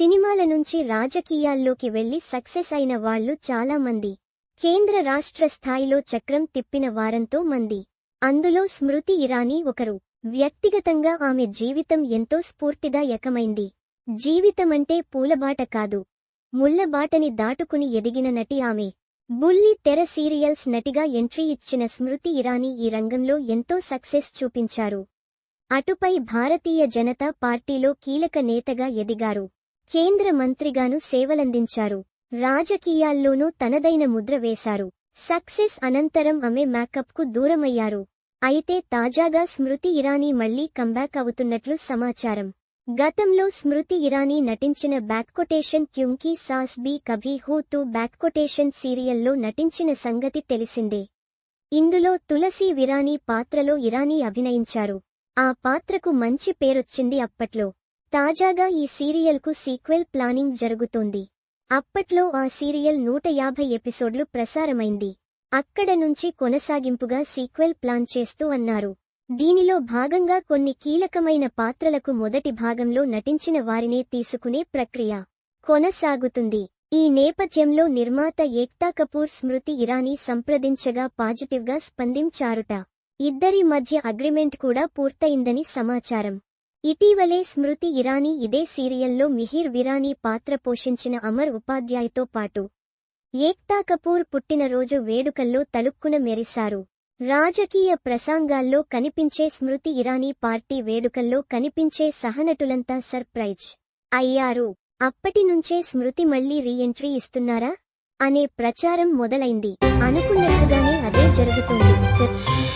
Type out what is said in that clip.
సినిమాల నుంచి రాజకీయాల్లోకి వెళ్ళి సక్సెస్ అయిన వాళ్ళు చాలా మంది. కేంద్ర రాష్ట్ర స్థాయిలో చక్రం తిప్పిన వారంతో మంది. అందులో స్మృతి ఇరానీ ఒకరు. వ్యక్తిగతంగా ఆమె జీవితం ఎంతో స్ఫూర్తిదాయకమైంది జీవితమంటే పూలబాట కాదు. ముళ్ళబాటని దాటుకుని ఎదిగిన నటి ఆమె. బుల్లి తెర సీరియల్స్ నటిగా ఎంట్రీ ఇచ్చిన స్మృతి ఇరానీ ఈ రంగంలో ఎంతో సక్సెస్ చూపించారు. అటుపై భారతీయ జనతా పార్టీలో కీలక నేతగా ఎదిగారు. కేంద్ర మంత్రిగాను సేవలందించారు. రాజకీయాల్లోనూ తనదైన ముద్ర వేశారు. సక్సెస్ అనంతరం ఆమె మేకప్కు దూరమయ్యారు. అయితే తాజాగా స్మృతి ఇరానీ మళ్ళీ కంబ్యాక్ అవుతున్నట్లు సమాచారం. గతంలో స్మృతి ఇరానీ నటించిన back quotation Kyunki Saas Bhi Kabhi Bahu Thi back quotation సీరియల్లో నటించిన సంగతి తెలిసిందే. ఇందులో తులసి విరానీ పాత్రలో ఇరానీ అభినయించారు. ఆ పాత్రకు మంచి పేరొచ్చింది అప్పట్లో. తాజాగా ఈ సీరియల్కు సీక్వెల్ ప్లానింగ్ జరుగుతోంది. అప్పట్లో ఆ సీరియల్ నూట యాభై ఎపిసోడ్లు ప్రసారమైంది. అక్కడ నుంచి కొనసాగింపుగా సీక్వెల్ ప్లాన్ చేస్తూ అన్నారు. దీనిలో భాగంగా కొన్ని కీలకమైన పాత్రలకు మొదటి భాగంలో నటించిన వారినే తీసుకునే ప్రక్రియ కొనసాగుతుంది. ఈ నేపథ్యంలో నిర్మాత ఏక్తా కపూర్ స్మృతి ఇరానీ సంప్రదించగా పాజిటివ్గా స్పందించారుట. ఇద్దరి మధ్య అగ్రిమెంట్ కూడా పూర్తయిందని సమాచారం. ఇటీవలే స్మృతి ఇరానీ ఇదే సీరియల్లో మిహిర్ విరానీ పాత్ర పోషించిన అమర్ ఉపాధ్యాయ్తో పాటు. ఏక్తా కపూర్ పుట్టినరోజు వేడుకల్లో తలుక్కున మెరిశారు. రాజకీయ ప్రసంగాల్లో కనిపించే స్మృతి ఇరానీ పార్టీ వేడుకల్లో కనిపించే సహనటులంతా సర్ప్రైజ్. అయ్యారు. అప్పటి నుంచే స్మృతి మళ్ళీ రీఎంట్రీ ఇస్తున్నారా? అనే ప్రచారం మొదలైంది. అనుకున్నట్లుగానే అదే జరుగుతోంది.